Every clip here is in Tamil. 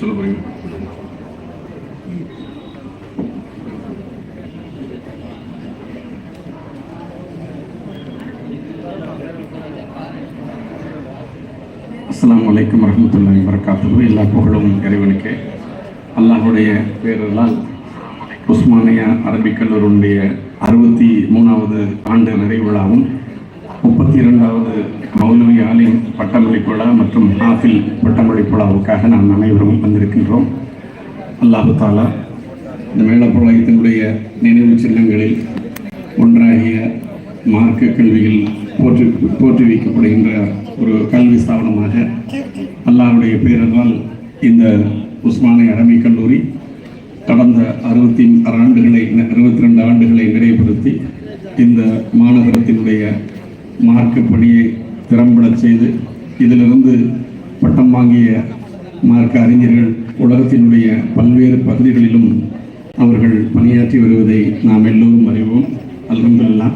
சொல்ல போறீங்க அஸ்லாம் வலைக்கம் வரஹ்மத்துல்லாஹி வரகாத்துஹு எல்லா புகழும் இறைவனுக்கே. அல்லாஹுடைய பேரலால் உஸ்மானியா அரபிக் கல்லூரியுடைய அறுபத்தி மூணாவது ஆண்டு நிறைவு விழாவும் முப்பத்தி இரண்டாவது மௌலவி ஆலிம் பட்டமளிப்பு விழா மற்றும் ஆஃபில் பட்டமளிப்பு விழாவுக்காக நாம் அனைவரும் வந்திருக்கின்றோம். அல்லாஹு தாலா இந்த மேலப்புலகத்தினுடைய நினைவு சின்னங்களில் ஒன்றாகிய மார்க்க கல்வியில் போற்றி போற்றி வைக்கப்படுகின்ற ஒரு கல்வி ஸ்தாபனமாக அல்லாஹ்வுடைய பேரலால் இந்த உஸ்மானிய அரபிக் கல்லூரி கடந்த அறுபத்தி ஆறு ஆண்டுகளை அறுபத்தி ரெண்டு ஆண்டுகளை நிறைவுபடுத்தி இந்த மாநகரத்தினுடைய மார்க்க பணியை திறம்படச் செய்து இதிலிருந்து பட்டம் வாங்கிய மார்க்க அறிஞர்கள் உலகத்தினுடைய பல்வேறு பகுதிகளிலும் அவர்கள் பணியாற்றி வருவதை நாம் எல்லோரும் அறிவோம். அல்ஹம்துல்லா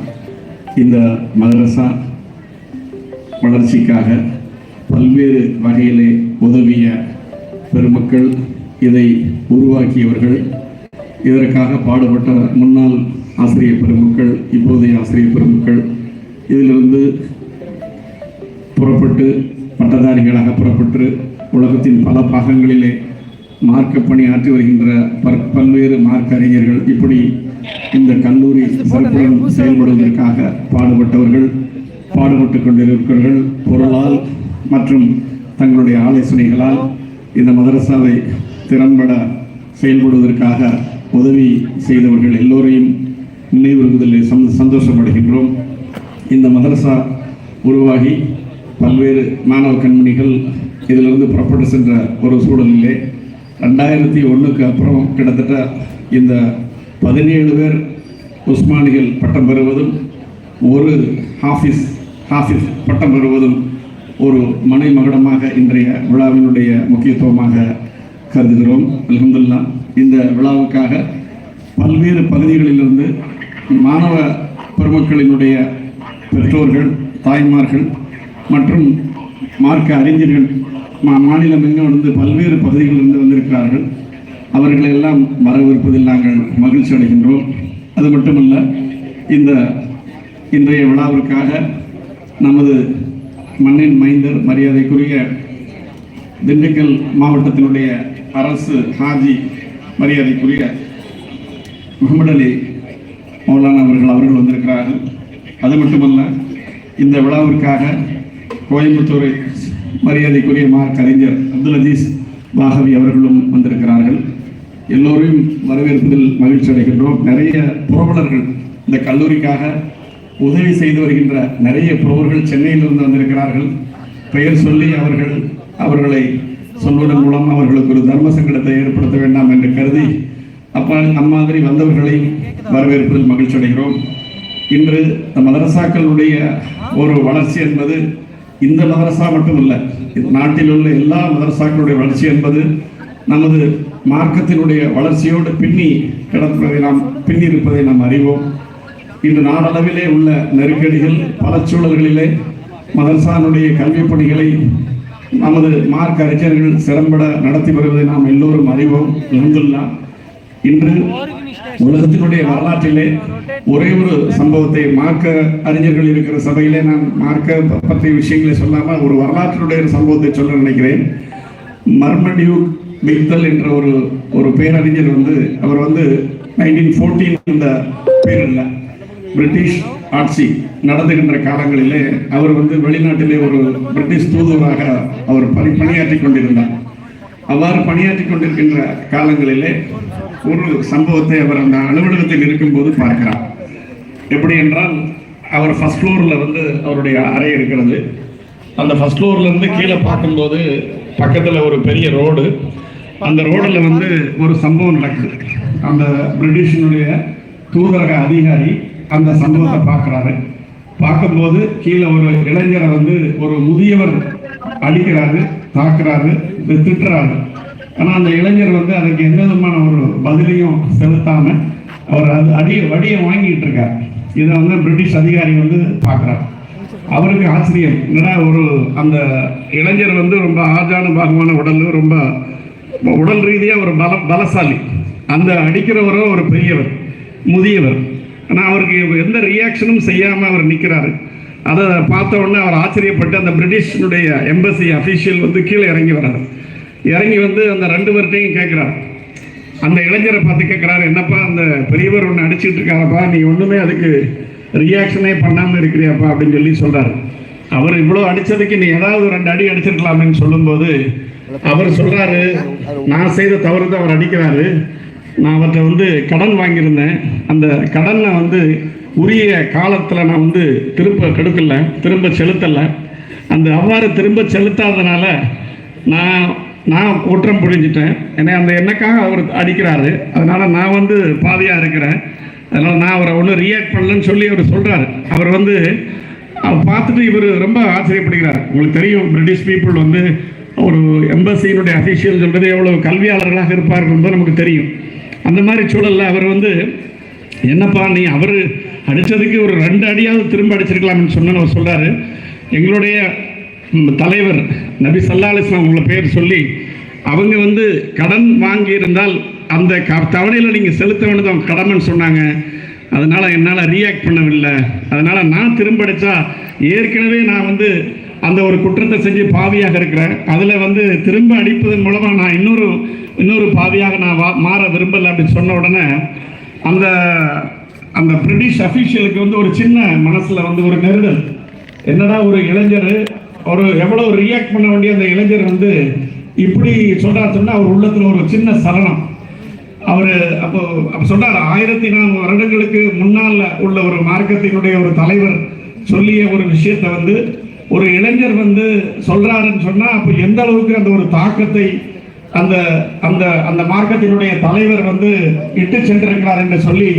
இந்த மதரசா வளர்ச்சிக்காக பல்வேறு வகையிலே உதவிய பெருமக்கள் இதை உருவாக்கியவர்கள். இதற்காக பாடுபட்ட முன்னாள் ஆசிரியர் பெருமக்கள் இப்போதைய ஆசிரியர் பெருமக்கள் இதிலிருந்து புறப்பட்டு பட்டதாரிகளாக புறப்பட்டு உலகத்தின் பல பாகங்களிலே மார்க்க பணி ஆற்றி வருகின்ற பல்- பல்வேறு மார்க்க அறிஞர்கள் இப்படி இந்த கல்லூரி சிறப்புடன் செயல்படுவதற்காக பாடுபட்டவர்கள் பாடுபட்டுக் கொண்டிருக்கிறவர்கள் பொருளால் மற்றும் தங்களுடைய ஆலோசனைகளால் இந்த மதரசாவை திறம்பட செயல்படுவதற்காக உதவி செய்தவர்கள் எல்லோரையும் நினைவுறுவதில் சந்தோஷப்படுகின்றோம். இந்த மதரசா உருவாகி பல்வேறு மாணவ கண்மணிகள் இதிலிருந்து புறப்பட்டு சென்ற ஒரு சூழலிலே ரெண்டாயிரத்தி ஒன்றுக்கு அப்புறம் கிட்டத்தட்ட இந்த பதினேழு பேர் உஸ்மானிகள் பட்டம் பெறுவதும் ஒரு ஹாஃபிஸ் ஹாஃபிஸ் பட்டம் பெறுவதும் ஒரு மனை மகுடமாக இன்றைய விழாவினுடைய முக்கியத்துவமாக கருதுகிறோம். அலமதுல்லா இந்த விழாவுக்காக பல்வேறு பகுதிகளிலிருந்து மாணவ பெருமக்களினுடைய பெற்றோர்கள் தாய்மார்கள் மற்றும் மார்க்க அறிஞர்கள் மா மாநிலம் எங்கும் இருந்து பல்வேறு பகுதிகளிலிருந்து வந்திருக்கிறார்கள். அவர்களை எல்லாம் வரவேற்பதில் நாங்கள் மகிழ்ச்சி அடைகின்றோம். அது மட்டுமல்ல இந்த இன்றைய விழாவிற்காக நமது மண்ணின் மைந்தர் மரியாதைக்குரிய திண்டுக்கல் மாவட்டத்தினுடைய அரசு ஹாஜி மரியாதைக்குரிய முகமது அலி மௌலானா அவர்கள் அவர்கள் வந்திருக்கிறார்கள். அது மட்டுமல்ல இந்த விழாவிற்காக கோயம்புத்தூர் மரியாதைக்குரிய மா கலைஞர் அப்துல் அஜீஸ் பாகவி அவர்களும் வந்திருக்கிறார்கள். எல்லோரையும் வரவேற்பதில் மகிழ்ச்சி அடைகின்றோம். நிறைய புரவலர்கள் இந்த கல்லூரிக்காக உதவி செய்து வருகின்ற நிறைய புரவர்கள் சென்னையிலிருந்து வந்திருக்கிறார்கள். பெயர் சொல்லி அவர்கள் அவர்களை சொல்வதன் மூலம் அவர்களுக்கு ஒரு தர்ம சங்கடத்தை ஏற்படுத்த வேண்டாம் என்று கருதி அப்பா அம்மாதிரி வந்தவர்களை வரவேற்பதில் மகிழ்ச்சி அடைகிறோம். இன்று இந்த மதரசாக்களுடைய ஒரு வளர்ச்சி என்பது இந்த மதரசா மட்டுமல்ல நாட்டில் உள்ள எல்லா மதரசாக்களுடைய வளர்ச்சி என்பது நமது மார்க்கத்தினுடைய வளர்ச்சியோடு பின்னி கிடப்பதை நாம் பின்னி இருப்பதை நாம் அறிவோம். இன்று நாடளவிலே உள்ள நெருக்கடிகள் பல சூழல்களிலே மதரசானுடைய கல்விப் பணிகளை நமது மார்க்க அறிஞர்கள் சிறம்பட நடத்தி வருவதை நாம் எல்லோரும் அறிவோம். அல்ஹம்துலில்லாஹ். இன்று உலகத்தினுடைய வரலாற்றிலே ஒரே ஒரு சம்பவத்தை மார்க்க அறிஞர்கள் இருக்கிற சபையிலே நான் மார்க்க பற்றிய விஷயங்களை சொல்லாமல் ஒரு வரலாற்றினுடைய ஒரு சம்பவத்தை சொல்ல நினைக்கிறேன். மர்மடியூ பிக்தல் என்ற ஒரு ஒரு பேரறிஞர் வந்து அவர் வந்து நைன்டீன் ஃபோர்டீன் இந்த பேரில் பிரிட்டிஷ் ஆட்சி நடந்துகின்ற காலங்களிலே அவர் வந்து வெளிநாட்டிலே ஒரு பிரிட்டிஷ் தூதுவராக அவர் பணி பணியாற்றி கொண்டிருந்தார். அவ்வாறு பணியாற்றி கொண்டிருக்கின்ற காலங்களிலே ஒரு சம்பவத்தை அவர் அந்த அலுவலகத்தில் இருக்கும்போது பார்க்கிறார். எப்படி என்றால் அவர் ஃபர்ஸ்ட் ஃப்ளோரில் வந்து அவருடைய அறை இருக்கிறது. அந்த ஃபர்ஸ்ட் ஃப்ளோர்லேருந்து கீழே பார்க்கும்போது பக்கத்தில் ஒரு பெரிய ரோடு. அந்த ரோடில் வந்து ஒரு சம்பவம் நடக்குது. அந்த பிரிட்டிஷினுடைய தூதரக அதிகாரி அந்த சம்பவத்தை பார்க்குறாரு. பார்க்கும்போது கீழே ஒரு இளைஞரை வந்து ஒரு முதியவர் அடிக்கிறாரு. தாக்குறாரு திட்டுறாரு. ஆனால் அந்த இளைஞர் வந்து அதுக்கு எந்த விதமான ஒரு பதிலையும் செலுத்தாம அவர் அது அடியை வடியை வாங்கிட்டு இருக்கார். இதை வந்து பிரிட்டிஷ் அதிகாரி வந்து பார்க்குறார். அவருக்கு ஆச்சரியம். என்னடா ஒரு அந்த இளைஞர் வந்து ரொம்ப ஆஜானு பாகமான உடல் ரொம்ப உடல் ரீதியாக ஒரு பல பலசாலி. அந்த அடிக்கிறவரோ ஒரு பெரியவர் முதியவர். ஆனால் அவருக்கு எந்த ரியாக்ஷனும் செய்யாமல் அவர் நிற்கிறாரு அதை பார்த்த உடனே அவர் ஆச்சரியப்பட்டு அந்த பிரிட்டிஷனுடைய எம்பசி அஃபீஷியல் வந்து கீழே இறங்கி வர்றாரு. இறங்கி வந்து அந்த ரெண்டு பேர்கிட்டையும் கேட்குறாரு. அந்த இளைஞரை பார்த்து கேட்குறாரு என்னப்பா அந்த பெரியவர் ஒன்று அடிச்சுட்டு இருக்காரப்பா நீ ஒன்றுமே அதுக்கு ரியாக்ஷனே பண்ணாமல் இருக்கிறியாப்பா? அப்படின்னு சொல்லி சொல்கிறாரு அவர் இவ்வளோ அடித்ததுக்கு நீ ஏதாவது ஒரு ரெண்டு அடி அடிச்சிருக்கலாமேன்னு சொல்லும்போது அவர் சொல்கிறாரு நான் செய்த தவறு தான் அவர் அடிக்கிறாரு. நான் அவர்கிட்ட வந்து கடன் வாங்கியிருந்தேன். அந்த கடனை வந்து உரிய காலத்தில் நான் வந்து திரும்ப கெடுக்கல திரும்ப செலுத்தலை. அந்த அவ்வாறு திரும்ப செலுத்தாதனால நான் நான் குற்றம் புரிஞ்சிட்டேன். என்னை அந்த எண்ணக்காக அவர் அடிக்கிறாரு அதனால் நான் வந்து பாதியாக இருக்கிறேன். அதனால் நான் அவரை ஒன்றும் ரியாக்ட் பண்ணலன்னு சொல்லி அவர் சொல்கிறாரு அவர் வந்து அவர் பார்த்துட்டு இவர் ரொம்ப ஆச்சரியப்படுகிறார். உங்களுக்கு தெரியும் பிரிட்டிஷ் பீப்புள் வந்து ஒரு எம்பசியினுடைய அஃபீஷியல் சொல்கிறது எவ்வளோ கல்வியாளர்களாக இருப்பார்கள் என்பது நமக்கு தெரியும். அந்த மாதிரி சூழலில் அவர் வந்து என்னப்பா நீ அவர் அடித்ததுக்கு ஒரு ரெண்டு அடியாவது திரும்ப அடிச்சிருக்கலாம்னு சொன்னு அவர் சொல்கிறாரு எங்களுடைய தலைவர் நபி சல்லா அலிஸ்லாம் உங்களை பேர் சொல்லி அவங்க வந்து கடன் வாங்கியிருந்தால் அந்த க தவணையில் நீங்கள் செலுத்த வேண்டியது அவங்க கடமைன்னு சொன்னாங்க. அதனால் என்னால் ரியாக்ட் பண்ணவில்லை. அதனால் நான் திரும்ப அடித்தா ஏற்கனவே நான் வந்து அந்த ஒரு குற்றத்தை செஞ்சு பாவியாக இருக்கிறேன். அதில் வந்து திரும்ப அடிப்பதன் மூலமாக நான் இன்னொரு இன்னொரு பாவியாக நான் வா மாற விரும்பலை அப்படின்னு சொன்ன உடனே அந்த அந்த பிரிட்டிஷ் அஃபீஷியலுக்கு வந்து ஒரு சின்ன மனசில் வந்து ஒரு நெருடல். என்னடா ஒரு இளைஞர் ஒரு எவ்வளோ ரியாக்ட் பண்ண வேண்டிய அந்த இளைஞர் வந்து இப்படி சொல்கிறார் சொன்னால் அவர் உள்ளத்தில் ஒரு சின்ன சரணம் அவர் அப்போ அப்போ சொன்னார் ஆயிரத்தி நாலு வருடங்களுக்கு முன்னால் உள்ள ஒரு மார்க்கத்தினுடைய ஒரு தலைவர் சொல்லிய ஒரு விஷயத்தை வந்து ஒரு இளைஞர் வந்து சொல்கிறாருன்னு சொன்னால் அப்போ எந்த அளவுக்கு அந்த ஒரு தாக்கத்தை அந்த அந்த அந்த மார்க்கத்தினுடைய தலைவர் வந்து இட்டு சென்றிருக்கிறார் என்று சொல்லி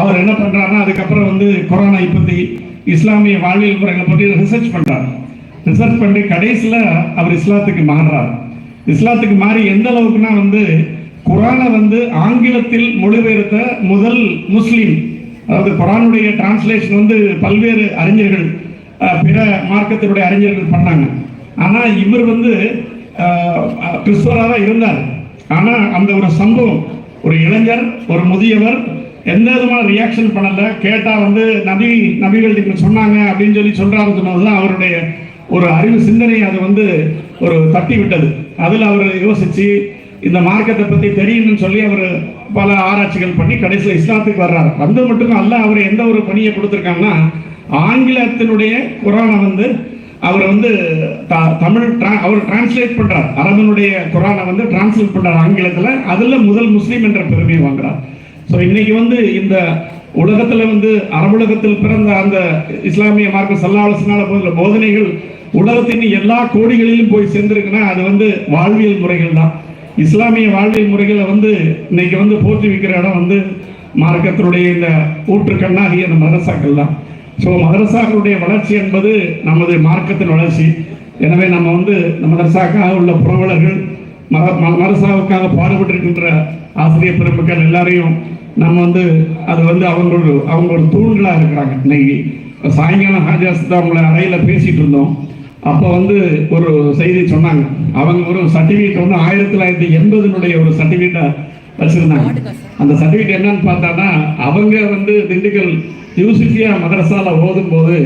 அவர் என்ன பண்றாருன்னா அதுக்கப்புறம் வந்து கொரோனா பத்தி இஸ்லாமிய வாழ்வியல் முறைகளை பற்றி ரிசர்ச் பண்றாரு. ரிசர்ச் பண்ணி கடைசியில் அவர் இஸ்லாத்துக்கு மாறுறார். இஸ்லாத்துக்கு மாறி எந்த அளவுக்குனா வந்து குரானை வந்து ஆங்கிலத்தில் மொழிபெயர்த்த முதல் முஸ்லீம் அதாவது குரானுடைய டிரான்ஸ்லேஷன் வந்து பல்வேறு அறிஞர்கள் பிற மார்க்கத்தினுடைய அறிஞர்கள் பண்ணாங்க. ஆனால் இவர் வந்து கிறிஸ்தவராக தான் இருந்தார். ஆனால் அந்த ஒரு சம்பவம் ஒரு இளைஞர் ஒரு முதியவர் எந்த விதமான ரியாக்ஷன் பண்ணல. கேட்டால் வந்து நபி நபிகள் இப்படி சொன்னாங்க அப்படின்னு சொல்லி சொல்கிறாரு சொன்னது தான் அவருடைய ஒரு அறிவு சிந்தனை அது வந்து ஒரு தட்டி விட்டது அதில் அவர் யோசித்து இந்த மார்க்கத்தை பற்றி தெரியணும்னு சொல்லி அவர் பல ஆராய்ச்சிகள் பண்ணி கடைசியில் இஸ்லாத்துக்கு வர்றாரு. வந்தது மட்டும் அல்ல அவர் எந்த ஒரு பணியை கொடுத்துருக்காங்கன்னா ஆங்கிலத்தினுடைய குரானை வந்து அவர் வந்து த- தமிழ் அவர் டிரான்ஸ்லேட் பண்றார். அரபனுடைய குரானை வந்து டிரான்ஸ்லேட் பண்றார் ஆங்கிலத்தில். அதில் முதல் முஸ்லீம் என்ற பெருமையை வாங்குறார். ஸோ இன்னைக்கு வந்து இந்த உலகத்தில் வந்து அரபுலகத்தில் பிறந்த அந்த இஸ்லாமிய மார்க்க சல்லாலோசனால போன்ற போதனைகள் உலகத்தின் எல்லா கோடிகளிலும் போய் சேர்ந்திருக்குன்னா அது வந்து வாழ்வியல் முறைகள் தான். இஸ்லாமிய வாழ்வியல் முறைகளை வந்து இன்னைக்கு வந்து போற்றி வைக்கிற இடம் வந்து மார்க்கத்தினுடைய இந்த ஊற்றுக்கண்ணாகிய அந்த மதரசாக்கள் தான். ஸோ மதரசாக்களுடைய வளர்ச்சி என்பது நமது மார்க்கத்தின் வளர்ச்சி. எனவே நம்ம வந்து மதரசாக்காக உள்ள புரவலர்கள் மத மதரசாவுக்காக பாடுபட்டிருக்கின்ற ஆசிரியர் பெருமக்கள் எல்லாரையும் நம்ம வந்து அது வந்து அவங்க ஒரு அவங்க ஒரு தூண்களாக இருக்கிறாங்க. இன்னைக்கு சாயங்காலம் ஹாஜாஸ் தான் உங்களை அறையில் பேசிட்டு இருந்தோம். அப்போ வந்து ஒரு செய்தி சொன்னாங்க. அவங்க ஒரு சர்டிஃபிகேட் வந்து ஆயிரத்தி தொள்ளாயிரத்தி எண்பதுனுடைய ஒரு சர்டிஃபிகேட்டை வச்சிருந்தாங்க. அந்த சர்டிஃபிகேட் என்னன்னு பார்த்தான்னா அவங்க வந்து திண்டுக்கல் யூசுஃபியா மதரசால ஓதும் போது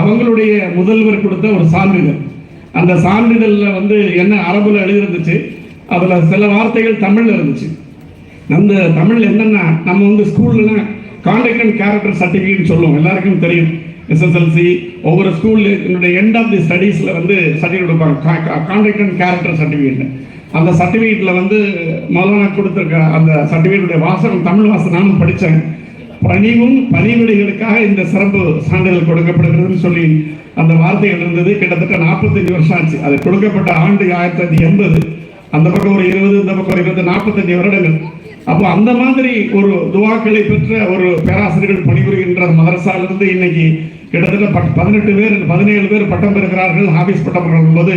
அவங்களுடைய முதல்வர் கொடுத்த ஒரு சான்றிதழ். அந்த சான்றிதழில் வந்து என்ன அரபுல எழுதிருந்துச்சு அதில் சில வார்த்தைகள் தமிழில் இருந்துச்சு. அந்த தமிழ் என்னன்னா நம்ம வந்து ஸ்கூல்லாம் கான்டாக்ட் அண்ட் கேரக்டர் சர்டிஃபிகேட் சொல்லுவோம். எல்லாருக்கும் தெரியும். எஸ்எஸ்எல்சி ஒவ்வொரு ஸ்கூல்லுடைய எண்ட் ஆஃப் தி ஸ்டடீஸில் வந்து சர்டிஃபிகேட் கொடுப்பாங்க. கான்டாக்ட் அண்ட் கேரக்டர் சர்டிஃபிகேட் அந்த சர்டிஃபிகேட்டில் வந்து மௌலானா கொடுத்துருக்க அந்த சர்டிஃபிகேட்டுடைய வாசகம் தமிழ் வாசகம் நானும் படித்தேன் பணிவும் பணிவிடைகளுக்காக இந்த சிறப்பு சான்றிதழ் கொடுக்கப்படுகிறதுன்னு சொல்லி அந்த வார்த்தைகள் இருந்தது. கிட்டத்தட்ட நாற்பத்தஞ்சு வருஷம் ஆச்சு. அது கொடுக்கப்பட்ட ஆண்டு ஆயிரத்தி தொள்ளாயிரத்தி எண்பது. அந்த பக்கம் ஒரு இருபது இந்த பக்கம் ஒரு இருபது நாற்பத்தஞ்சு வருடங்கள். அப்போ அந்த மாதிரி ஒரு துவாக்களை பெற்ற ஒரு பேராசிரியர்கள் பணிபுரிகின்ற மதரசாலிருந்து இன்னைக்கு கிட்டத்தட்ட பட் பதினெட்டு பேர் பதினேழு பேர் பட்டம் பெறுகிறார்கள். ஹாபிஸ் பட்டம் பெறும் போது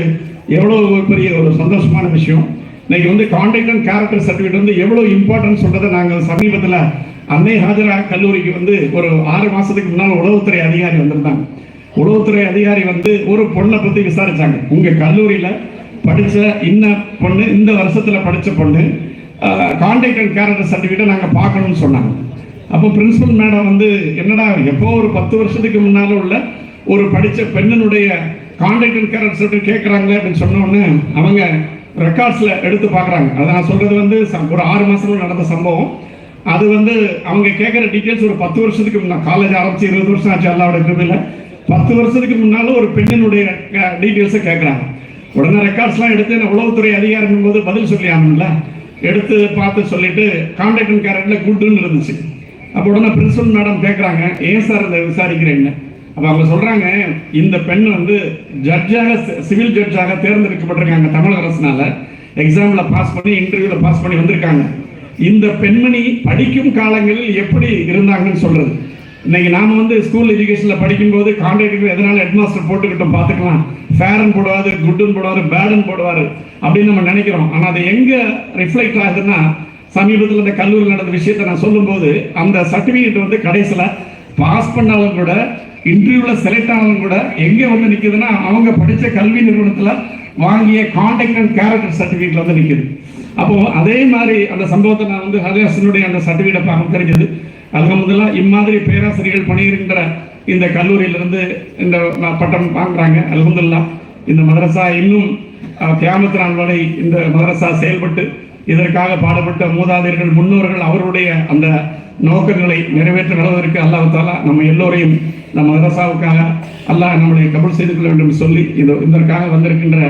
எவ்வளோ ஒரு பெரிய ஒரு சந்தோஷமான விஷயம். இன்னைக்கு வந்து கான்டாக்ட் அண்ட் கேரக்டர் சர்டிஃபிகேட் வந்து எவ்வளோ இம்பார்ட்டன்ஸ் சொல்றதை நாங்கள் சமீபத்தில் அன்னை ஹாஜரா கல்லூரிக்கு வந்து ஒரு ஆறு மாசத்துக்கு முன்னால் உளவுத்துறை அதிகாரி வந்திருந்தாங்க. உளவுத்துறை அதிகாரி வந்து ஒரு பொண்ணை பத்தி விசாரிச்சாங்க. உங்க கல்லூரியில படிச்ச இன்ன பொண்ணு இந்த வருஷத்துல படிச்ச பொண்ணு கான்டாக்ட் அண்ட் கேரக்டர் சர்டிஃபிகேட்டை நாங்கள் பார்க்கணும்னு சொன்னாங்க. அப்போ பிரின்சிபல் மேடம் வந்து என்னடா எப்போ ஒரு பத்து வருஷத்துக்கு முன்னால உள்ள ஒரு படித்த பெண்ணினுடைய கான்டாக்ட் அண்ட் கேரக்டர் சர்டிஃபிகேட் கேட்குறாங்களே அப்படின்னு சொன்னோடனே அவங்க ரெக்கார்ட்ஸில் எடுத்து பார்க்குறாங்க. அதை நான் சொல்கிறது வந்து ச- ஒரு ஆறு மாசத்துல நடந்த சம்பவம். அது வந்து அவங்க கேட்குற டீட்டெயில்ஸ் ஒரு பத்து வருஷத்துக்கு முன்னா காலேஜ் ஆரம்பிச்சு இருபது வருஷம் ஆச்சு அல்லாவோட கிருபையில. பத்து வருஷத்துக்கு முன்னாலும் ஒரு பெண்ணினுடைய டீட்டெயில்ஸை கேட்குறாங்க உடனே ரெக்கார்ட்ஸ்லாம் எடுத்து நான் உளவுத்துறை அதிகாரம் போது பதில் சொல்லி ஆகணும்ல? எடுத்து பார்த்து சொல்லிட்டு கான்டாக்ட் அண்ட் கேரக்டர்ல குட்னு இருந்துச்சு. அப்போ உடனே பிரின்சிபல் மேடம் கேட்குறாங்க ஏன் சார் இதை விசாரிக்கிறேன்னு அப்போ அவங்க சொல்கிறாங்க இந்த பெண் வந்து ஜட்ஜாக சிவில் ஜட்ஜாக தேர்ந்தெடுக்கப்பட்டிருக்காங்க தமிழக அரசுனால. எக்ஸாமில் பாஸ் பண்ணி இன்டர்வியூவில் பாஸ் பண்ணி வந்திருக்காங்க. இந்த பெண்மணி படிக்கும் காலங்களில் எப்படி இருந்தாங்கன்னு சொல்றது. இன்னைக்கு நாம வந்து ஸ்கூல் எஜுகேஷன்ல படிக்கும்போது கான்ட்ராக்டர் எதனால ஹெட்மாஸ்டர் போட்டுக்கிட்டோம் பார்த்துக்கலாம். ஃபேரன் போடுவாரு குட்டுன்னு போடுவாரு பேடன் போடுவாரு அப்படின்னு நம்ம நினைக்கிறோம். ஆனால் அது எங்க ரிஃப்ளெக்ட் ஆகுதுன்னா சமீபத்தில் இந்த கல்லூரியில் நடந்த விஷயத்தை நான் சொல்லும்போது அந்த சர்டிஃபிகேட் வந்து கடைசியில் பாஸ் பண்ணாலும் கூட இன்டர்வியூவில் செலக்ட் ஆனாலும் கூட எங்கே வந்து நிற்குதுன்னா அவங்க படித்த கல்வி நிறுவனத்தில் வாங்கிய கான்டாக்ட் அண்ட் கேரக்டர் சர்டிஃபிகேட்டில் வந்து நிற்குது அப்போ அதே மாதிரி அந்த சம்பவத்தை நான் வந்து ஹரிதாசனுடைய அந்த சர்டிஃபிகேட்டை பார்க்க தெரிஞ்சது. அதுக்கு முதல்ல இம்மாதிரி பேராசிரியர்கள் பணியிருக்கின்ற இந்த கல்லூரியிலிருந்து இந்த பட்டம் வாங்குறாங்க. அலமதுல்லா இந்த மதரசா இன்னும் அஹ், நாள் வரை இந்த மதரசா செயல்பட்டு இதற்காக பாடப்பட்ட மூதாதையர்கள் முன்னோர்கள் அவருடைய அந்த நோக்கங்களை நிறைவேற்ற அளவிற்கு அல்லாஹ் தாலா நம்ம எல்லோரையும் நம்ம மதரசாவுக்காக அல்லாஹ் நம்மளை கபல் செய்து கொள்ள வேண்டும் சொல்லி இதற்காக வந்திருக்கின்ற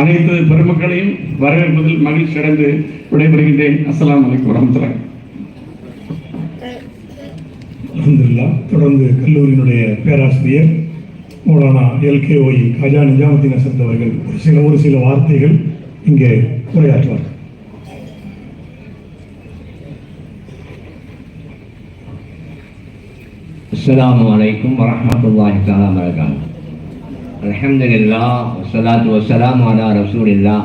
அனைத்து பெருமக்களையும் வரவேற்பதில் மகிழ்ச்சி அடைந்து விடைபெறுகின்றேன். அஸ்லாம் வலைக்கம் வரமத்துல அலமதுல்லா தொடர்ந்து கல்லூரியினுடைய பேராசிரியர் மூலனா எல்கே ஒய் கஜா நிஜாமுத்தீன் அசந்த் அவர்கள் ஒரு சில ஒரு சில வார்த்தைகள் இங்கே உரையாற்றுவார். அஸ்லாம் வலைக்கம் வரமத்துல்லாஹி தாலா வரகாத்து அலமதுல்லா வசலாத்து வசலாம் அலா ரசூலில்லா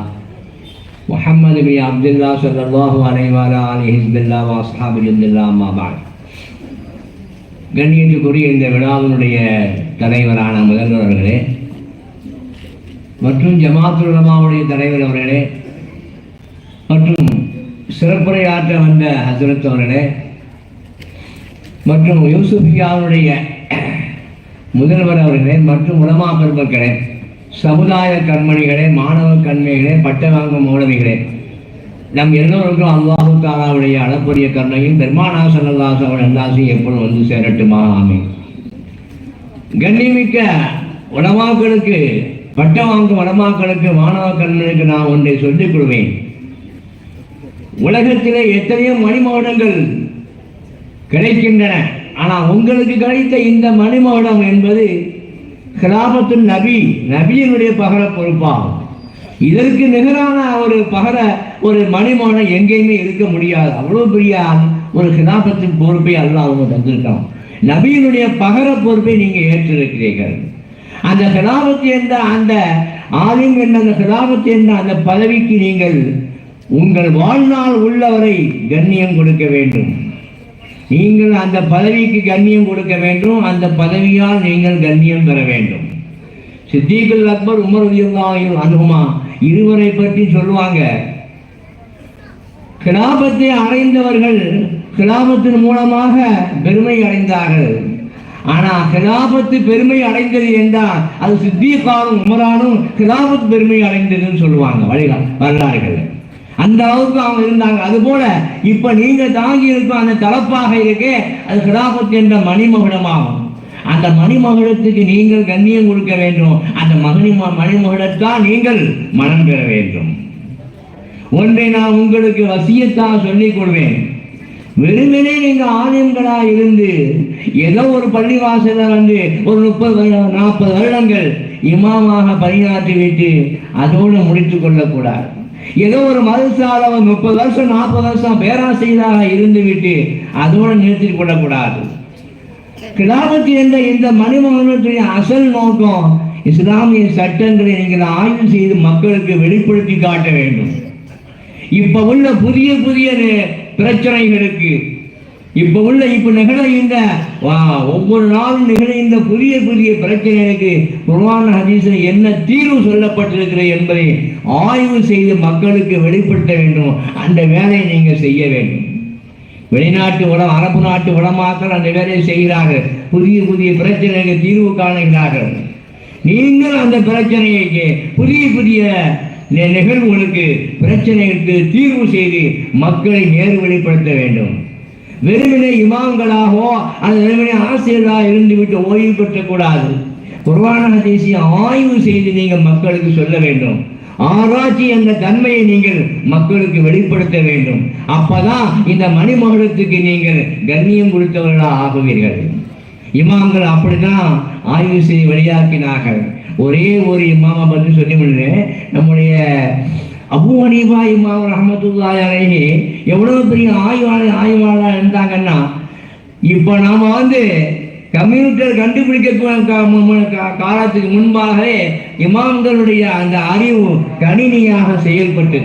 முஹம்மது பி அப்துல்லா சல்லாஹூ அலைவாலா அலி ஹிஸ்பில்லா வாஸ்ஹாபு கண்ணியத்துக்குரிய இந்த விழாவினுடைய தலைவரான முதல்வர் மற்றும் ஜமாத்துல் ரமாவுடைய தலைவர் அவர்களே மற்றும் சிறப்புரையாற்ற வந்த ஹசரத் அவர்களே மற்றும் யூசுஃபியாவுடைய முதல்வர் அவர்களே மற்றும் உலமா பெருமக்களே சமுதாய கண்மணிகளே மாணவ கண்மைகளே பட்ட வாங்கும் மௌலவிகளே நம் எல்லோருக்கும் அல்லாஹு தாலாவுடைய அளப்புரிய கருணையும் பெருமானா சல்லாஸ் அவள் அல்லாசி எப்பொழுது வந்து சேரட்டுமா? ஆமே கண்ணிமிக்க உலமாக்களுக்கு பட்டம் வாங்கும் உலமாக்களுக்கு மாணவ கண்மணிக்கு நான் ஒன்றை சொல்லிக் கொள்வேன். உலகத்திலே எத்தனையோ மணிமகுடங்கள் கிடைக்கின்றன. ஆனால் உங்களுக்கு கிடைத்த இந்த மணிமகுடம் என்பது கிராமத்து நபி நபியினுடைய பகர பொறுப்பாகும். இதற்கு நிகரான ஒரு பகர ஒரு மணிமகுடம் எங்கேயுமே இருக்க முடியாது. அவ்வளோ பெரிய ஒரு கிராமத்தின் பொறுப்பை அல்லாஹ் அவங்க தந்திருக்கான் நபியினுடைய பகர பொறுப்பை நீங்கள் ஏற்றிருக்கிறீர்கள். அந்த கிராமத்து என்ற அந்த ஆலிம் என்ற அந்த கிராமத்து என்ற அந்த பதவிக்கு நீங்கள் உங்கள் வாழ்நாள் உள்ளவரை கண்ணியம் கொடுக்க வேண்டும். நீங்கள் அந்த பதவிக்கு கண்ணியம் கொடுக்க வேண்டும். அந்த பதவியால் நீங்கள் கண்ணியம் பெற வேண்டும். சித்திகுல் அக்பர் உமர் உதயல்லாயும் அனுகுமா இருவரை பற்றி சொல்லுவாங்க. கிலாபத்தை அடைந்தவர்கள் கிலாபத்தின் மூலமாக பெருமை அடைந்தார்கள். ஆனால் கிலாபத்து பெருமை அடைந்தது என்றால் அது சித்தியக்காரும் உமரானும் கிலாபத் பெருமை அடைந்ததுன்னு சொல்லுவாங்க. வழிகள் வரலாறுகள். அந்த அளவுக்கு அவங்க இருந்தாங்க. அது போல இப்ப நீங்க தாங்கி இருக்கும் அந்த தலப்பாக இருக்கே அது கிலாபத் என்ற மணிமகுடமாகும். அந்த மணிமகுடத்துக்கு நீங்கள் கண்ணியம் கொடுக்க வேண்டும். அந்த மகனி மணிமகுடத்தான் நீங்கள் மனம் பெற வேண்டும். ஒன்றை நான் உங்களுக்கு வசியத்தாக சொல்லிக் கொள்வேன். வெறுமனே நீங்க ஆலயங்களா இருந்து ஏதோ ஒரு பள்ளிவாசல வந்து ஒரு முப்பது வருடம் நாற்பது வருடங்கள் இமாமாக பணியாற்றி விட்டு அதோடு முடித்து கொள்ளக்கூடாது. ஏதோ ஒரு மதத்தால் அவன் முப்பது வருஷம் நாற்பது வருஷம் பேராசிரியராக இருந்து விட்டு அதோடு நிறுத்தி கொள்ளக்கூடாது கிலாபத்து என்ற இந்த மணிமகனத்துடைய அசல் நோக்கம் இஸ்லாமிய சட்டங்களை நீங்கள் ஆய்வு செய்து மக்களுக்கு வெளிப்படுத்தி காட்ட வேண்டும். இப்ப உள்ள புதிய புதிய பிரச்சனைகளுக்கு இப்ப உள்ள இப்ப நிகழ்கின்ற வா- ஒவ்வொரு நாளும் நிகழ்கின்ற புதிய புதிய பிரச்சனைகளுக்கு குர்ஆன் ஹதீஸில் என்ன தீர்வு சொல்லப்பட்டிருக்கிறது என்பதை ஆய்வு செய்து மக்களுக்கு வெளிப்படுத்த வேண்டும். அந்த வேலையை நீங்க செய்ய வேண்டும். வெளிநாட்டு உடம் அரபு நாட்டு உடமாக்கள் அந்த வேலையை செய்கிறார்கள். புதிய புதிய பிரச்சனைக்கு தீர்வு காணுகிறார்கள். நீங்கள் அந்த பிரச்சனைக்கு புதிய புதிய நிகழ்வுகளுக்கு பிரச்சனைகளுக்கு தீர்வு செய்து மக்களை நேர்வழிப்படுத்த வேண்டும். வெறுமனே இமாம்களாகவோ அது வெறுமனே ஆசிரியராக இருந்துவிட்டு ஓய்வு பெற்றக்கூடாது. குர்வான ஹதீஸை ஆய்வு செய்து நீங்கள் மக்களுக்கு சொல்ல வேண்டும். ஆராய்ச்சி என்ற தன்மையை நீங்கள் மக்களுக்கு வெளிப்படுத்த வேண்டும். அப்பதான் இந்த மணிமகுடத்துக்கு நீங்கள் கண்ணியம் கொடுத்தவர்களாக ஆகுவீர்கள். இமாம்கள் அப்படிதான் ஆய்வு செய்து வெளியாக்கினார்கள். ஒரே ஒரு இமாமை பற்றி சொல்லி முடியேன் நம்முடைய அபு ஹனீஃபா இமாம் ரஹமத்துல்லாஹி அலைஹி எவ்வளவு பெரிய ஆய்வாளர் ஆய்வாளராக இருந்தாங்கன்னா இப்போ நாம வந்து கம்ப்யூட்டர் கண்டுபிடிக்க க- காலத்துக்கு முன்பாகவே இமாம்களுடைய அந்த அறிவு கணினியாக செயல்பட்டு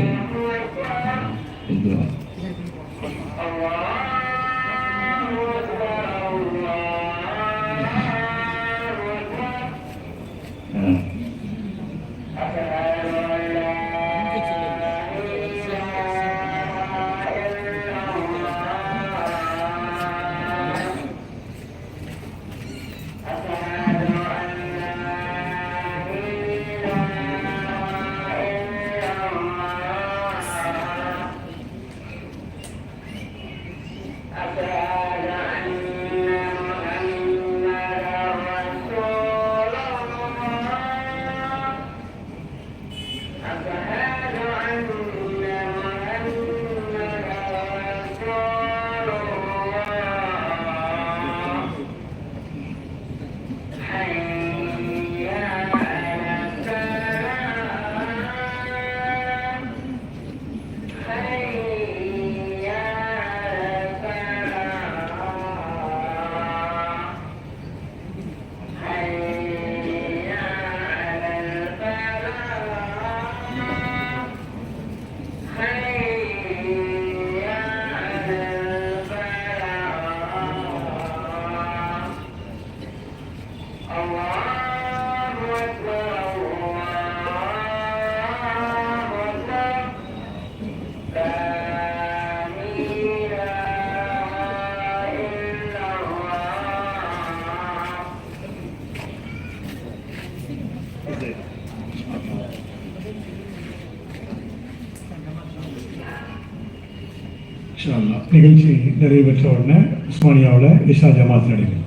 நிகழ்ச்சி நிறைவேற்ற பெற்ற உடனே உஸ்மானியாவில் இஷா ஜமாத் நடைபெறும்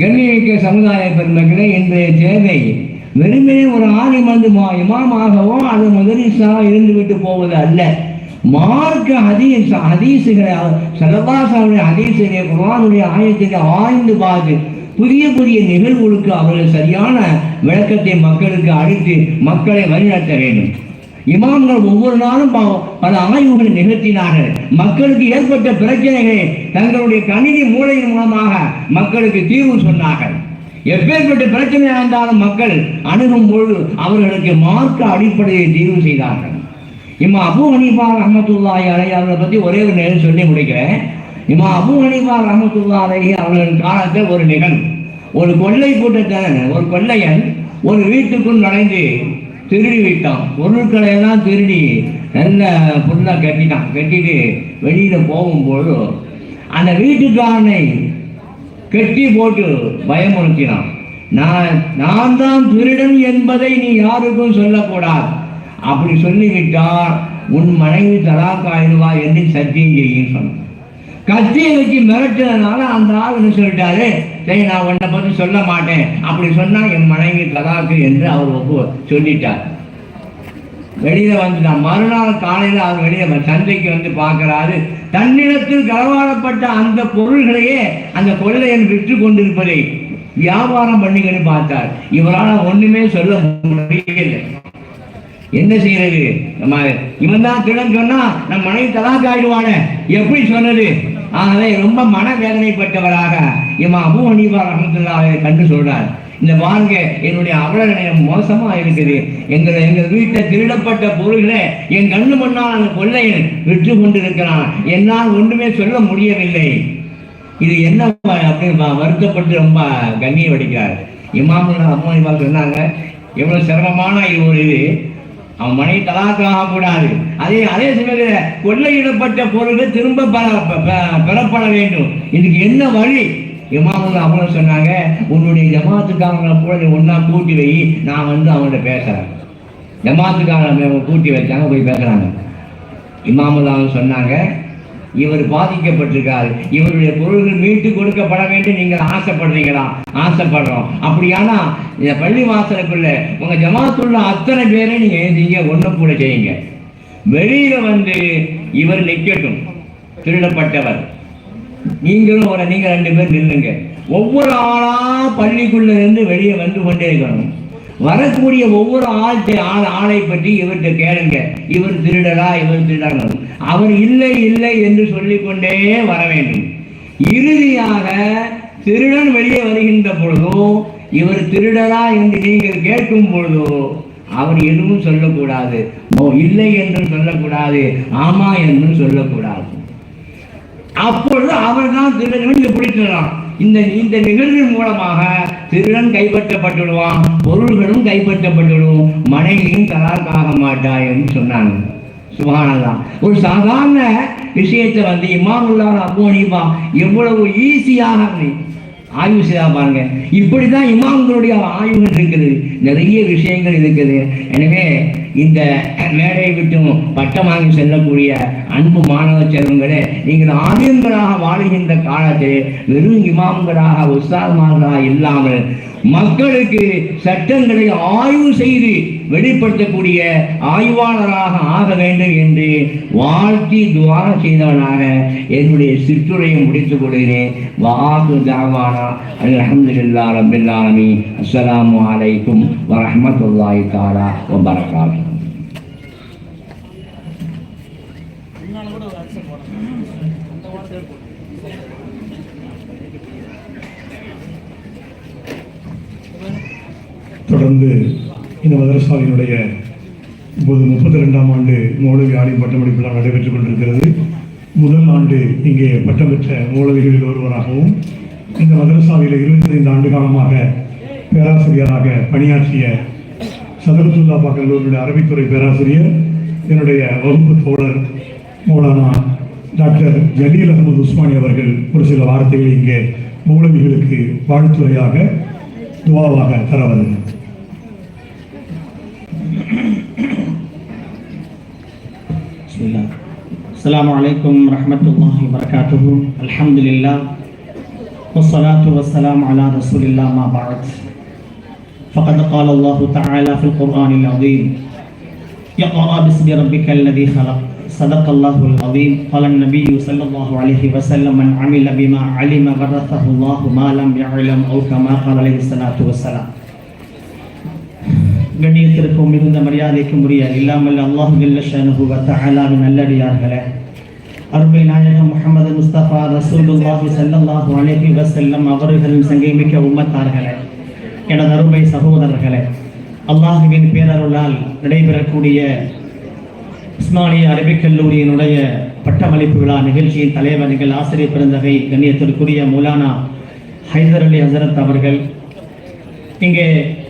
கண்ணியமிக்க சமுதாய பெருமக்களே இன்றைய தேவை வெறுமனே ஒரு ஆணி வந்து இமாமாகவோ அது முதலிசாக இருந்துவிட்டு போவது அல்ல. மார்க்க ஹதீஸ் ஹதீசுகளை சலபாசாவுடைய ஹதீசுகளை குரானுடைய ஆயத்திலே ஆய்ந்து பார்த்து புதிய புதிய நிகழ்வுகளுக்கு அவர்கள் சரியான விளக்கத்தை மக்களுக்கு அளித்து மக்களை வழிநடத்த வேண்டும். இமாம்கள் ஒவ்வொரு நாளும் பல ஆய்வுகளை நிகழ்த்தினார்கள். மக்களுக்கு ஏற்பட்ட பிரச்சனைகளை தங்களுடைய கணினி மூளையின் மூலமாக மக்களுக்கு தீர்வு சொன்னார்கள். எப்பேற்பட்ட பிரச்சனை இருந்தாலும் மக்கள் அணுகும் பொழுது அவர்களுக்கு மார்க்க அடிப்படையை தீர்வு செய்தார்கள். இம்மா அபு ஹனீஃபா ரஹமத்துல்லாஹி அலைஹி பற்றி ஒரே ஒரு நேரம் சொல்லி முடிக்கிறேன். இமா அபு ஹனீஃபா ரஹமத்துல்லா அலஹி அவர்களின் காலத்தில் ஒரு நிகழ்வு ஒரு கொள்ளை கூட்டத்தன் ஒரு கொள்ளையன் ஒரு வீட்டுக்குள் நுழைந்து திருடி விட்டான் பொருட்களை எல்லாம் திருடி நல்ல புல்லா கட்டிட்டான் கட்டிட்டு வெளியில் போகும்போது அந்த வீட்டுக்காரனை கட்டி போட்டு பயமுறுத்தினான். நான் நான் தான் திருடன் என்பதை நீ யாருக்கும் சொல்லக்கூடாது. அப்படி சொல்லிவிட்டால் உன் மனைவி தலாக்காயிடுவா என்று சத்தியம் செய்யும் சொன்னான். கத்தியை வச்சு மிரட்டினதுனால அந்த ஆள் என்ன சொல்லிட்டாரு சரி நான் உன்னை பற்றி சொல்ல மாட்டேன். அப்படி சொன்னா என் மனைவி கதாக்கு என்று அவர் ஒப்பு சொல்லிட்டார். வெளியில வந்துட்டான். மறுநாள் காலையில் அவர் வெளியே சந்தைக்கு வந்து பார்க்கறாரு. தன்னிடத்தில் களவாடப்பட்ட அந்த பொருள்களையே அந்த கொள்ளையன் விற்று கொண்டிருப்பதை வியாபாரம் பண்ணிக்கன்னு பார்த்தார். இவரால் ஒண்ணுமே சொல்ல முடியல என்ன செய்யறது? நம்ம இவன் தான் திருடன் சொன்னா நம்ம மனைவி தலாக்கு ஆயிடுவானே எப்படி சொன்னது? ஆகவே ரொம்ப மனவேதனைப்பட்டவராக இவன் அபு ஹனீஃபா ரஹமத்துல்லாவை கண்டு சொல்றார். இந்த வாங்க என்னுடைய அவல நேரம் மோசமா இருக்குது. எங்களை எங்கள் வீட்டை திருடப்பட்ட பொருள்களை என் கண்ணு முன்னால் அந்த கொள்ளையன் விற்று கொண்டிருக்கிறான். என்னால் ஒன்றுமே சொல்ல முடியவில்லை. இது என்ன அப்படின்னு வருத்தப்பட்டு ரொம்ப கண்ணியம் வடிக்கிறார் இமாமுல்லா அம்மா இவா சொன்னாங்க எவ்வளவு சிரமமான இது ஒரு இது. அவன் மனைவி தலாக்கு ஆகக்கூடாது அதே அதே சமயத்தில் கொள்ளையிடப்பட்ட பொருள்கள் திரும்ப பெறப்பட வேண்டும். இதுக்கு என்ன வழி? இமாமுல்லா அம்மா சொன்னாங்க உன்னுடைய ஜமாத்துக்காரங்களை கூட நீ ஒன்றா கூட்டி வை. நான் வந்து அவங்கள்ட்ட பேசுறேன். ஜமாத்துக்காரங்க கூட்டி வச்சாங்க போய் பேசுறாங்க. அவங்க சொன்னாங்க இவர் பாதிக்கப்பட்டிருக்காரு. இவருடைய பொருள்கள் மீட்டு கொடுக்கப்பட வேண்டும். நீங்கள் ஆசைப்படுறீங்களா? ஆசைப்படுறோம். அப்படியானா இந்த பள்ளி வாசலுக்குள்ள உங்க ஜமாத்துள்ள அத்தனை பேரை நீங்க எழுதிங்க ஒண்ணு கூட செய்யுங்க. வெளியில வந்து இவர் நிக்கட்டும். திருடப்பட்டவர். நீங்களும் ஒரு நீங்க ரெண்டு பேர் நில்லுங்க. ஒவ்வொரு ஆளா பள்ளிக்குள்ள இருந்து வெளியே வந்து கொண்டே இருக்கணும். வரக்கூடிய ஒவ்வொரு ஆள் ஆள் ஆளை பற்றி இவர்கிட்ட கேளுங்க. இவர் திருடலா இவர் திருடாங்க அவர் இல்லை இல்லை என்று சொல்லிக்கொண்டே வர வேண்டும். இறுதியாக திருடன் வெளியே வருகின்ற பொழுதோ இவர் திருடரா என்று நீங்கள் கேட்கும் பொழுதோ அவர் எதுவும் சொல்லக்கூடாது. ஓ இல்லை என்று சொல்லக்கூடாது ஆமா என்றும் சொல்லக்கூடாது. அப்பொழுது அவர் தான் திருடன் இங்க பிடிச்சிடலாம். இந்த இந்த நிகழ்வின் மூலமாக திருடன் கைப்பற்றப்பட்டுடுவான் பொருள்களும் கைப்பற்றப்பட்டுடும் மனைவியும் தலாக்காக மாட்டா என்று சொன்னாங்க. சுபானதான் ஒரு சாதாரண விஷயத்தை வந்து இமாமுல்லா அபு எவ்வளவு ஈஸியாக ஆய்வு செய்தா பாருங்க. இப்படிதான் இமாம்களுடைய ஆய்வுகள் இருக்குது. நிறைய விஷயங்கள் இருக்குது. எனவே இந்த மேடையை விட்டும் பட்டம் வாங்கி செல்லக்கூடிய அன்பு மாணவ செல்வங்களே நீங்கள் ஆரியங்களாக வாழுகின்ற காலத்தில் வெறும் இமாம்களாக உஸ்தாதுமார்களாக இல்லாமல் மக்களுக்கு சட்டங்களை ஆய்வு செய்து வெளிப்படுத்தக்கூடிய ஆய்வாளராக ஆக வேண்டும் என்று வாழ்த்தி துவாரம் செய்தவனாக என்னுடைய சிற்றுரையை முடித்துக் கொள்கிறேன். வாகு தாவானா. அலமதுல்லா ரபில்லாலமி அஸ்லாம் வலைக்கும் வரமத்துல்லாய் தாரா தஆலா வ பரகாத்துஹு தொடர்ந்து இந்த மதரசாவினுடைய இப்போது முப்பத்தி ரெண்டாம் ஆண்டு மௌலவி ஆலிம் பட்டமளிப்பு நடைபெற்றுக் கொண்டிருக்கிறது. முதல் ஆண்டு இங்கே பட்டம் பெற்ற மூலவிகளில் ஒருவராகவும் இந்த மதரசாவில் இருபத்தி ஐந்து ஆண்டு காலமாக பேராசிரியராக பணியாற்றிய சதரத்துல்லாபா கல்லூரியுடைய அரபித்துறை பேராசிரியர் என்னுடைய வகுப்பு தோழர் மௌலானா டாக்டர் ஜலீல் அகமது உஸ்மானி அவர்கள் ஒரு சில வார்த்தைகளை இங்கே மூலவிகளுக்கு வாழ்த்துறையாக துவாவாக தர வருகிறார் بسم الله. السلام عليكم ورحمة الله وبركاته. الحمد لله والصلاة والسلام على رسول الله ما بعد. فقد قال الله تعالى في القرآن العظيم يقرأ باسم ربك الذي خلق. صدق الله العظيم. قال النبي صلى الله عليه وسلم من عمل بما علم ورثه الله ما لم يعلم أو كما قال عليه الصلاة والسلام. கண்ணியத்திற்கும் மிகுந்த மரியாதைக்கும் உரிய இல்லாமல் அல்லாஹ் அல்லாவின் நல்லடியார்களே. அருமை நாயகம் முகமது முஸ்தபா ரசூலுல்லாஹி ஸல்லல்லாஹு அலஹி வசல்லம் அவர்களின் சங்கைமிக்க உம்மத்தார்களே எனது அருமை சகோதரர்களே அல்லாஹுவின் பேரருளால் நடைபெறக்கூடிய உஸ்மானிய அரபிக் கல்லூரியினுடைய பட்டமளிப்பு விழா நிகழ்ச்சியின் தலைவர் நிகழ் ஆசிரியர் பிறந்தகை கண்ணியத்திற்குரிய மௌலானா ஹைதர் அலி ஹசரத் அவர்கள் இங்கே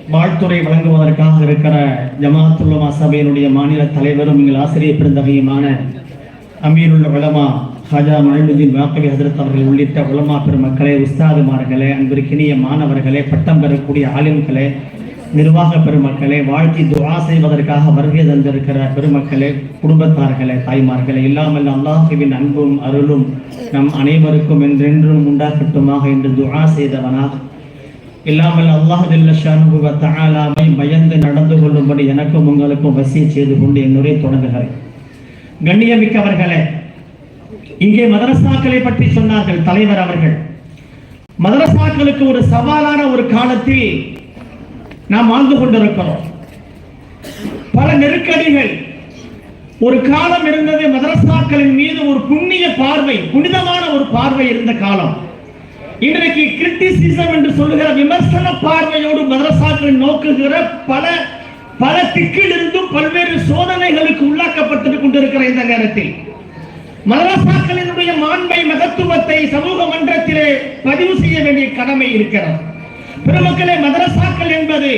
வாழ்த்துறை வழங்குவதற்காக இருக்கிற ஜமாத்துல்லமா சபையினுடைய மாநில தலைவரும் எங்கள் ஆசிரியர் பெருந்தகையுமான அமீருல் உலமா ஹாஜா மஹமுதீன் வாக்கவி ஹசரத் அவர்கள் உள்ளிட்ட உலமா பெருமக்களே உஸ்தாதுமார்களே அன்பிற்கினிய மாணவர்களே பட்டம் பெறக்கூடிய ஆலிம்களே நிர்வாக பெருமக்களே வாழ்த்தி துவா செய்வதற்காக வருகை தந்திருக்கிற பெருமக்களே குடும்பத்தார்களே தாய்மார்களே இல்லாமல் அல்லாஹுவின் அன்பும் அருளும் நம் அனைவருக்கும் என்றென்றும் உண்டாகட்டுமாக என்று துவா செய்தவனாக இல்லாமல் அல்லாஹு தாலாமை பயந்து நடந்து கொள்ளும்படி எனக்கும் உங்களுக்கும் வசிய செய்து கொண்டு என்னுடைய தொடங்குகிறேன். கண்ணியமிக்கவர்களே இங்கே மதரசாக்களை பற்றி சொன்னார்கள் தலைவர் அவர்கள். மதரசாக்களுக்கு ஒரு சவாலான ஒரு காலத்தில் நாம் வாழ்ந்து கொண்டிருக்கிறோம். பல நெருக்கடிகள். ஒரு காலம் இருந்தது மதரசாக்களின் மீது ஒரு புண்ணிய பார்வை புனிதமான ஒரு பார்வை இருந்த காலம். இன்றைக்கு கிரிட்டிசிசம் என்று சொல்லுகிற விமர்சன பார்வையோடு மதரசாக்கள் நோக்குகிற பல பல திக்கிலிருந்தும் பல்வேறு சோதனைகளுக்கு உள்ளாக்கப்பட்டு கொண்டிருக்கிற இந்த நேரத்தில். மதரசாக்களினுடைய மாண்பை மகத்துவத்தை சமூக மன்றத்திலே பதிவு செய்ய வேண்டிய கடமை இருக்கிறது. பெருமக்களே மதரசாக்கள் என்பது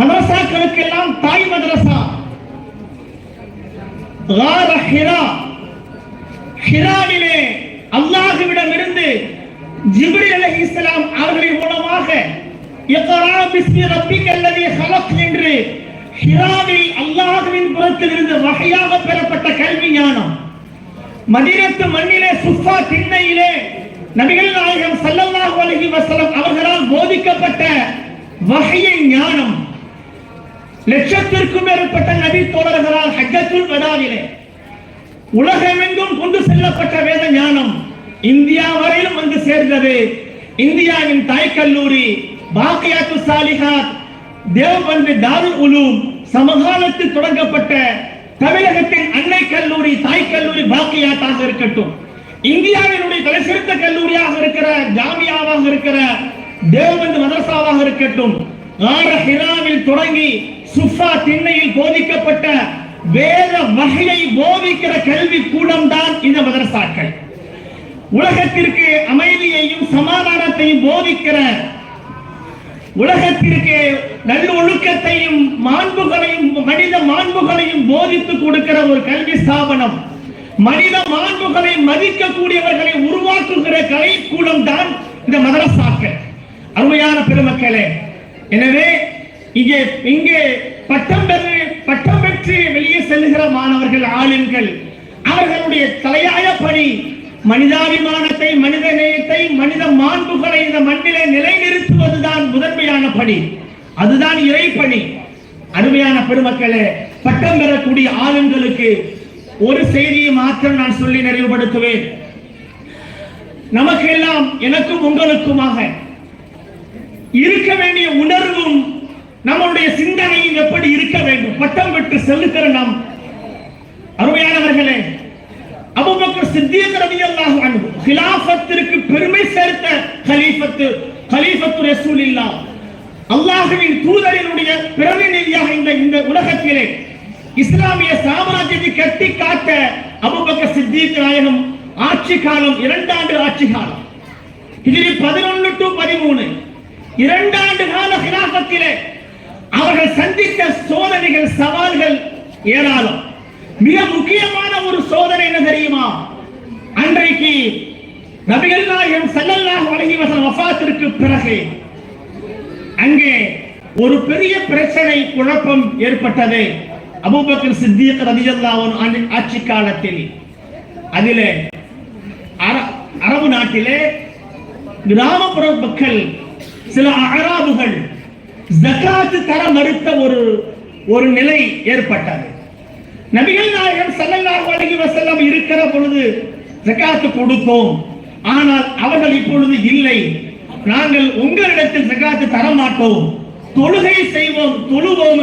மதரசாக்களுக்கெல்லாம் தாய் மதரசா. ஹிரா. ஹிராவிலே அல்லாஹுவிடமிருந்து ஜிப்ரீல் அலைஹிஸ்ஸலாம் அவர்களின் மூலமாக என்று ஹிராவில் அல்லாஹுவின் புறத்திலிருந்து வகையாக பெறப்பட்ட கல்வி ஞானம். மதினத்து மண்ணிலே சுஃபா திண்ணையிலே நபிகள் நாயகம் சல்லல்லாஹு அலைஹி வஸல்லம் அவர்களால் போதிக்கப்பட்ட வகையை ஞானம். லட்சத்திற்கும் மேற்பட்ட நபி தோழர்களால் ஹஜ்ஜத்துல் வதாவிலே உலகமெங்கும் கொண்டு செல்லப்பட்ட வேத ஞானம். இந்தியா வரையிலும் வந்து சேர்ந்தது. இந்தியாவின் தாய் கல்லூரி பாக்கியாத்து சாலிஹாத் தேவபந்து தாருல் உலூம் சமகாலத்தில் தொடங்கப்பட்ட தமிழகத்தின் அன்னை கல்லூரி தாய் கல்லூரி பாக்கியாத்தாக இருக்கட்டும். இந்தியாவினுடைய தலைசிறந்த கல்லூரியாக இருக்கிற ஜாமியாவாக இருக்கிற தேவபந்து மதரசாவாக இருக்கட்டும். ஆர ஹிராவில் தொடங்கி சுஃபா திண்ணையில் போதிக்கப்பட்ட வேத வகையை போதிக்கிற கல்வி கூடம் தான் இந்த மதரசாக்கள். உலகத்திற்கு அமைதியையும் சமாதானத்தையும் போதிக்கிற உலகத்திற்கு நல்லொழுக்கத்தையும் மாண்புகளையும் மனித மாண்புகளையும் போதித்து கொடுக்கிற ஒரு கல்வி ஸ்தாபனம். மனித மாண்புகளை மதிக்கக்கூடியவர்களை உருவாக்குகிற கலைக்கூடம் தான் இந்த மதரசாக்கள். அருமையான பெருமக்களே எனவே இங்கே இங்கே பட்டம் பெற்று பட்டம் பெற்று வெளியே செல்லுகிற மாணவர்கள் ஆளுங்கள். அவர்களுடைய தலையாய பணி மனிதாபிமானத்தை மனித நேயத்தை மனித மாண்புகளை இந்த மண்ணிலே நிலைநிறுத்துவதுதான் முதன்மையான பணி. அதுதான் இறைப்பணி. அருமையான பெருமக்களே பட்டம் பெறக்கூடிய ஆளுங்களுக்கு ஒரு செய்தியை மாத்திரம் நான் சொல்லி நிறைவுபடுத்துவேன். நமக்கெல்லாம் எனக்கும் உங்களுக்குமாக இருக்க வேண்டிய உணர்வும் நம்மளுடைய சிந்தனையும் எப்படி இருக்க வேண்டும்? பட்டம் பெற்று செலுத்துகிற நாம் அருமையானவர்களே அபூபக்கர் சித்திக் ரலியல்லாஹு அன்ஹு கிலாஃபத்திற்கு பெருமை சேர்த்த கலீஃபத்து கலீஃபத்து ரசூலில்லாஹ். அல்லாஹ்வின் தூதரினுடைய பிரதிநிதியாக இந்த இந்த உலகத்திலே இஸ்லாமிய சாம்ராஜ்யத்தை கட்டி காட்ட அபூபக்கர் சித்திக் நாயகம் ஆட்சி காலம் இரண்டாண்டு ஆட்சி காலம். இதில் பதினொன்று டு பதிமூணு. இரண்டாண்டு கால கிலாபத்திலே அவர்கள் சந்தித்த சோதனைகள் சவால்கள் ஏராளம். மிக முக்கியமான ஒரு சோதனை என்ன தெரியுமா? அன்றைக்கு நபிகள் நாயகம் ஸல்லல்லாஹு வழங்கி வஸல்லம் வஃபாத்திற்கு பிறகு அங்கே ஒரு பெரிய பிரச்சனை குழப்பம் ஏற்பட்டது. அபூபக்கர் சித்திக் ரலியல்லாஹு ஆட்சி காலத்தில். அதிலே அர- அரபு நாட்டிலே கிராமப்புற மக்கள் சில அராபுகள் ஜக்காத்து தர மறுத்த ஒரு ஒரு நிலை ஏற்பட்டது. நபிகள் நாயகம் சல்லல்லாஹு அலைஹி வஸல்லம் இருக்கிற பொழுது ஜகாத்து கொடுத்தோம். ஆனால் அவர்கள் இப்பொழுது இல்லை. நாங்கள் உங்களிடத்தில் ஜகாத்து தர மாட்டோம் தொழுகை செய்வோம் தொழுவோம்